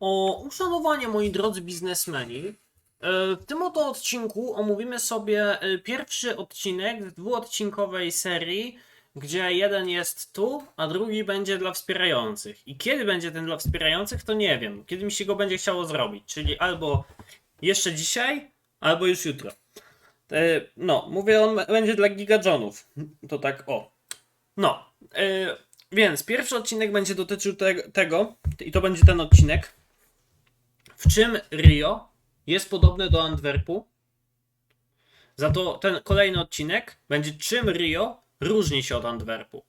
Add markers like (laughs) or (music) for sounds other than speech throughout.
O uszanowanie, moi drodzy biznesmeni. E, W tym oto odcinku omówimy sobie e, pierwszy odcinek dwuodcinkowej serii, gdzie jeden jest tu, a drugi będzie dla wspierających. I kiedy będzie ten dla wspierających, to nie wiem. Kiedy mi się go będzie chciało zrobić, czyli albo jeszcze dzisiaj, albo już jutro. E, No, mówię, on będzie dla gigajonów. To tak, o. No, więc pierwszy odcinek będzie dotyczył te, tego, i to będzie ten odcinek, w czym Rio jest podobne do Antwerpu. Za to ten kolejny odcinek będzie czym Rio różni się od Antwerpu.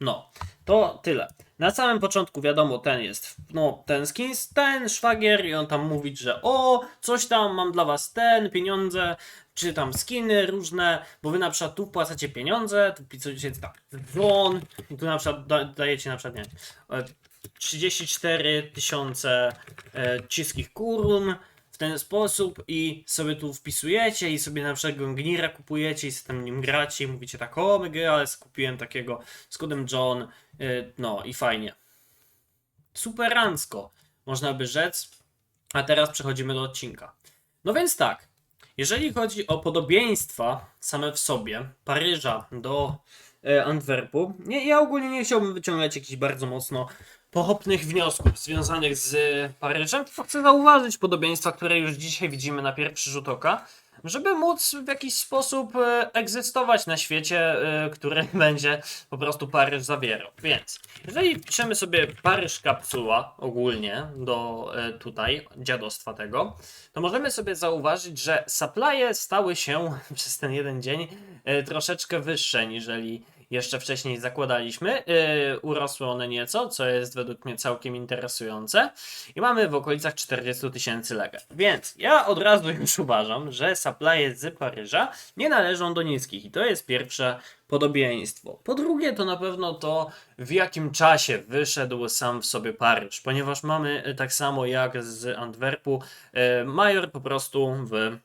No, to tyle. Na samym początku wiadomo, ten jest, no, ten skins, ten szwagier i on tam mówi, że o, coś tam, mam dla was ten, pieniądze, czy tam skiny różne, bo wy na przykład tu wpłacacie pieniądze, tu piszecie tak, won, i tu na przykład da, dajecie na przykład, nie e, 34 tysiące e, ciskich kurun w ten sposób i sobie tu wpisujecie i sobie na przykład Gongnira kupujecie i sobie tam nim gracie i mówicie tak, o mega, ale skupiłem takiego z kodem John, e, no i fajnie. Superancko, można by rzec. A teraz przechodzimy do odcinka. No więc tak, jeżeli chodzi o podobieństwa same w sobie Paryża do e, Antwerpu, nie, ja ogólnie nie chciałbym wyciągać jakichś bardzo mocno pochopnych wniosków związanych z Paryżem, tylko chcę zauważyć podobieństwa, które już dzisiaj widzimy na pierwszy rzut oka, żeby móc w jakiś sposób e, egzystować na świecie, e, który (laughs) będzie po prostu Paryż zawierał. Więc, jeżeli piszemy sobie Paryż kapsuła ogólnie do e, tutaj dziadostwa tego, to możemy sobie zauważyć, że supply'e stały się (laughs) przez ten jeden dzień troszeczkę wyższe niżeli jeszcze wcześniej zakładaliśmy. Yy, urosły one nieco, co jest według mnie całkiem interesujące. I mamy w okolicach 40 tysięcy legend. Więc ja od razu już uważam, że supply'e z Paryża nie należą do niskich. I to jest pierwsze podobieństwo. Po drugie, to na pewno to, w jakim czasie wyszedł sam w sobie Paryż. Ponieważ mamy y, tak samo jak z Antwerpu, y, Major po prostu w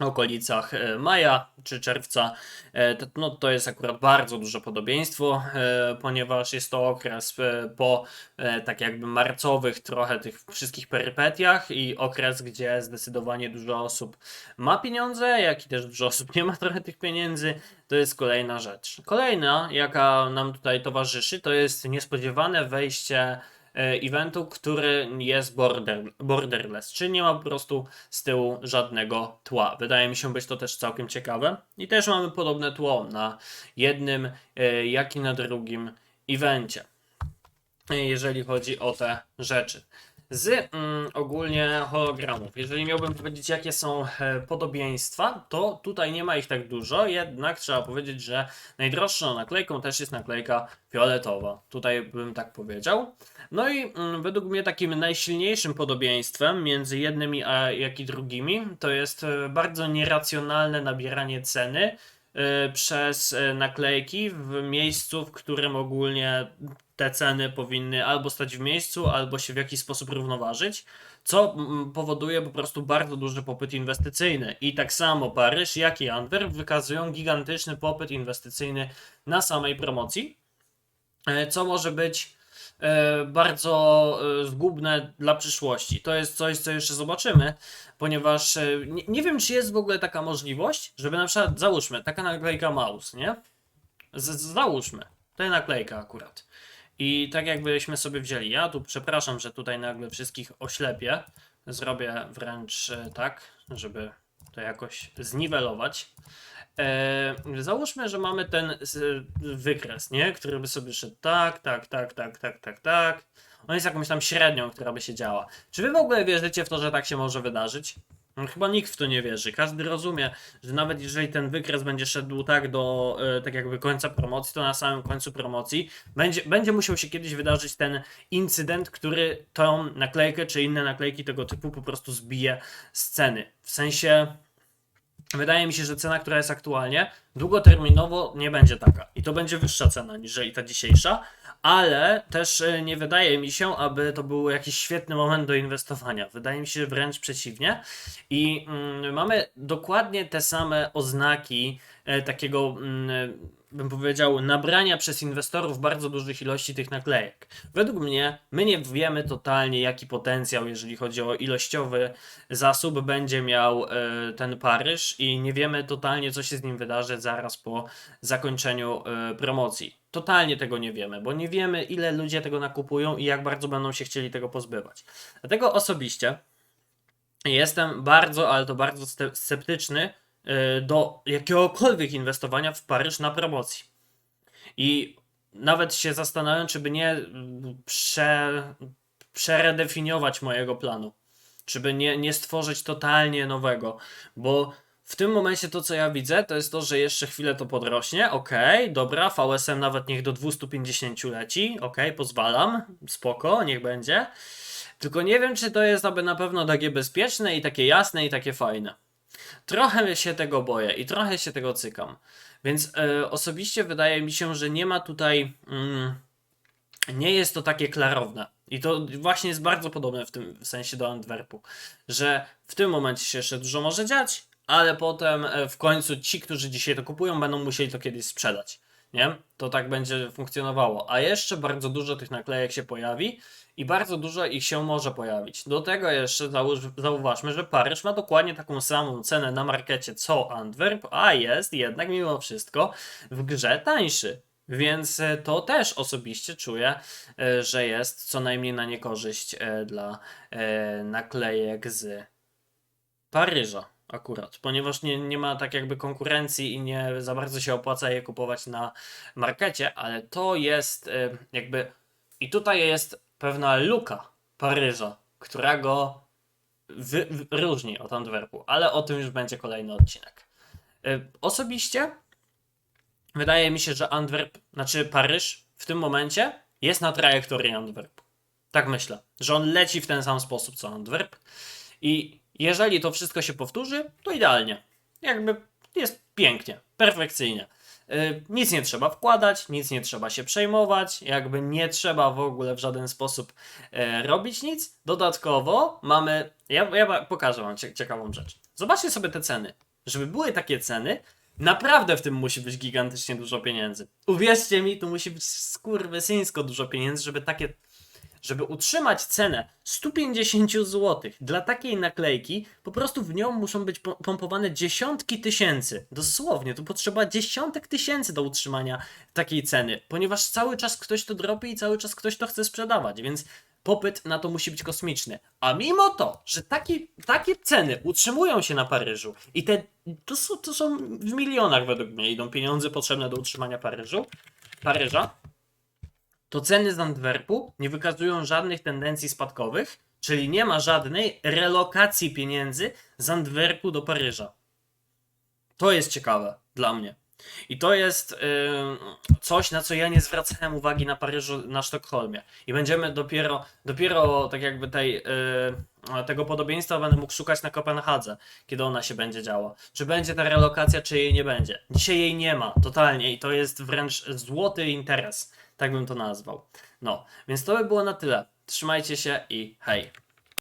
okolicach e, maja czy czerwca, e, no, to jest akurat bardzo duże podobieństwo, e, ponieważ jest to okres po tak jakby marcowych trochę tych wszystkich perypetiach i okres, gdzie zdecydowanie dużo osób ma pieniądze, jak i też dużo osób nie ma trochę tych pieniędzy, to jest kolejna rzecz. Kolejna, jaka nam tutaj towarzyszy, to jest niespodziewane wejście eventu, który jest border, borderless, czyli nie ma po prostu z tyłu żadnego tła. Wydaje mi się być to też całkiem ciekawe. I też mamy podobne tło na jednym, e, jak i na drugim evencie, e, jeżeli chodzi o te rzeczy. Z mm, ogólnie hologramów, jeżeli miałbym powiedzieć, jakie są e, podobieństwa, to tutaj nie ma ich tak dużo, jednak trzeba powiedzieć, że najdroższą naklejką też jest naklejka fioletowa. Tutaj bym tak powiedział. No i mm, według mnie takim najsilniejszym podobieństwem między jednymi a jak i drugimi to jest e, bardzo nieracjonalne nabieranie ceny e, przez e, naklejki w miejscu, w którym ogólnie te ceny powinny albo stać w miejscu, albo się w jakiś sposób równoważyć, co mm, powoduje po prostu bardzo duży popyt inwestycyjny. I tak samo Paryż, jak i Antwerp wykazują gigantyczny popyt inwestycyjny na samej promocji, e, co może być e, bardzo e, zgubne dla przyszłości. To jest coś, co jeszcze zobaczymy, ponieważ nie, nie wiem, czy jest w ogóle taka możliwość, żeby na przykład, załóżmy, taka naklejka mouse, nie? Z- załóżmy, to jest naklejka akurat. I tak jakbyśmy sobie wzięli, ja tu przepraszam, że tutaj nagle wszystkich oślepię, zrobię wręcz e, tak, żeby to jakoś zniwelować. E, załóżmy, że mamy ten z- wykres, nie? Który by sobie szedł tak, tak, tak, tak, tak, tak, tak. On jest jakąś tam średnią, która by się działa. Czy wy w ogóle wierzycie w to, że tak się może wydarzyć? No, Chyba nikt w to nie wierzy. Każdy rozumie, że nawet jeżeli ten wykres będzie szedł tak do e, tak jakby końca promocji, to na samym końcu promocji będzie, będzie musiał się kiedyś wydarzyć ten incydent, który tą naklejkę czy inne naklejki tego typu po prostu zbije z ceny. W sensie wydaje mi się, że cena, która jest aktualnie, długoterminowo nie będzie taka. I to będzie wyższa cena niż ta dzisiejsza, ale też e, nie wydaje mi się, aby to był jakiś świetny moment do inwestowania. Wydaje mi się wręcz przeciwnie. I mm, mamy dokładnie te same oznaki e, takiego mm, bym powiedział, nabrania przez inwestorów bardzo dużych ilości tych naklejek. Według mnie, my nie wiemy totalnie, jaki potencjał, jeżeli chodzi o ilościowy zasób, będzie miał e, ten Paryż, i nie wiemy totalnie, co się z nim wydarzy zaraz po zakończeniu e, promocji. Totalnie tego nie wiemy, bo nie wiemy, ile ludzie tego nakupują i jak bardzo będą się chcieli tego pozbywać. Dlatego osobiście jestem bardzo, ale to bardzo sceptyczny do jakiegokolwiek inwestowania w Paryż na promocji. I nawet się zastanawiam, czy by nie prze, przeredefiniować mojego planu. Czy by nie, nie stworzyć totalnie nowego, bo w tym momencie to, co ja widzę, to jest to, że jeszcze chwilę to podrośnie. Okej, dobra, VSM nawet niech do 250 leci. Okej, pozwalam, spoko, niech będzie. Tylko nie wiem, czy to jest aby na pewno takie bezpieczne i takie jasne i takie fajne. Trochę się tego boję i trochę się tego cykam. Więc e, osobiście wydaje mi się, że nie ma tutaj. Mm, nie jest to takie klarowne. I to właśnie jest bardzo podobne w tym sensie do Antwerpu, że w tym momencie się jeszcze dużo może dziać, ale potem e, w końcu ci, którzy dzisiaj to kupują, będą musieli to kiedyś sprzedać. Nie? To tak będzie funkcjonowało. A jeszcze bardzo dużo tych naklejek się pojawi i bardzo dużo ich się może pojawić. Do tego jeszcze zauważmy, że Paryż ma dokładnie taką samą cenę na markecie co Antwerp, a jest jednak mimo wszystko w grze tańszy. Więc e, to też osobiście czuję, e, że jest co najmniej na niekorzyść e, dla naklejek z Paryża akurat, ponieważ nie, nie ma tak jakby konkurencji i nie za bardzo się opłaca je kupować na markecie, ale to jest e, jakby i tutaj jest pewna luka Paryża, która go wy, wy, różni od Antwerpu, ale o tym już będzie kolejny odcinek. E, Osobiście wydaje mi się, że Antwerp, znaczy Paryż w tym momencie jest na trajektorii Antwerpu. Tak myślę, że on leci w ten sam sposób co Antwerp i jeżeli to wszystko się powtórzy, to idealnie. Jakby jest pięknie, perfekcyjnie. Yy, nic nie trzeba wkładać, nic nie trzeba się przejmować, jakby nie trzeba w ogóle w żaden sposób e, robić nic. Dodatkowo mamy, ja, ja pokażę Wam cie- ciekawą rzecz. Zobaczcie sobie te ceny. Żeby były takie ceny, naprawdę w tym musi być gigantycznie dużo pieniędzy. Uwierzcie mi, tu musi być skurwysyńsko dużo pieniędzy, żeby takie żeby utrzymać cenę 150 zł dla takiej naklejki, po prostu w nią muszą być po- pompowane dziesiątki tysięcy. Dosłownie, tu potrzeba dziesiątek tysięcy do utrzymania takiej ceny, ponieważ cały czas ktoś to dropi i cały czas ktoś to chce sprzedawać, więc popyt na to musi być kosmiczny. A mimo to, że taki, takie ceny utrzymują się na Paryżu i te to są, to są w milionach według mnie idą pieniądze potrzebne do utrzymania Paryżu, Paryża, to ceny z Antwerpu nie wykazują żadnych tendencji spadkowych, czyli nie ma żadnej relokacji pieniędzy z Antwerpu do Paryża. To jest ciekawe dla mnie. I to jest yy, coś, na co ja nie zwracałem uwagi na Paryżu, na Sztokholmie. I będziemy dopiero, dopiero tak jakby tej, yy, tego podobieństwa będę mógł szukać na Kopenhadze, kiedy ona się będzie działa. Czy będzie ta relokacja, czy jej nie będzie. Dzisiaj jej nie ma, totalnie. I to jest wręcz złoty interes. Tak bym to nazwał. No, więc to by było na tyle. Trzymajcie się i hej.